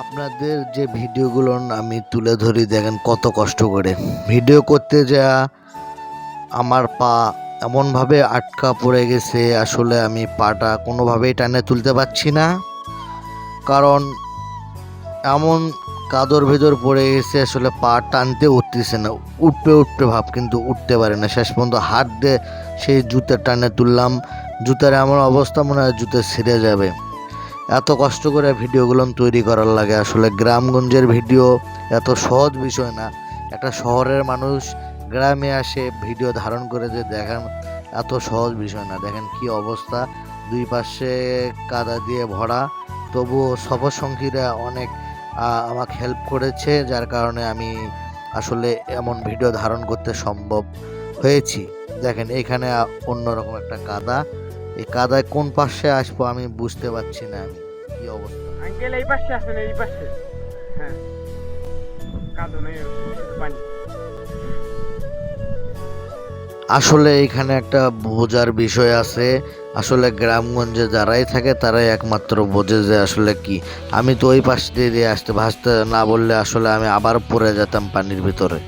আপনাদের যে ভিডিওগুলো আমি তুলে ধরি, দেখেন কত কষ্ট করে। ভিডিও করতে যা, আমার পা এমনভাবে আটকা পড়ে গেছে, আসলে আমি পাটা কোনোভাবেই টানে তুলতে পারছি না। কারণ এমন কাদর ভেতর পড়ে গেছে, আসলে পা টানতে উঠতেছে না। উঠবে উঠবে ভাব, কিন্তু উঠতে পারে না। শেষ পর্যন্ত হাত দিয়ে সেই জুতের টানে তুললাম। জুতার এমন অবস্থা মনে হয় জুতে ছিঁড়ে যাবে। এত কষ্ট করে ভিডিওগুলো তৈরি করার লাগে। আসলে গ্রামগঞ্জের ভিডিও এত সহজ বিষয় না। একটা শহরের মানুষ গ্রামে আসে, ভিডিও ধারণ করে যে দেখেন, এত সহজ বিষয় না। দেখেন কি অবস্থা। দুই পাশে কাদা দিয়ে ভরা। তবুও সফর সঙ্গীরা অনেক আমাকে হেল্প করেছে, যার কারণে আমি আসলে এমন ভিডিও ধারণ করতে সম্ভব হয়েছি। দেখেন এখানে অন্যরকম একটা কাদা। এই কাদায় কোন পাশে আসব আমি বুঝতে পারছি না আমি। কি অবস্থা? আঙ্কেল এই পাশে আসেন এই পাশে। হ্যাঁ। কাঁদো নেই পানি। আসলে এখানে একটা বোঝার বিষয় আছে। আসলে গ্রামগঞ্জে যারাই থাকে তারাই একমাত্র বোঝে যে আসলে কি। আমি তো ওই পাশ দিয়ে দিয়ে আসতে ভাসতে না বললে আসলে আমি আবার পড়ে যেতাম পানির ভিতরে।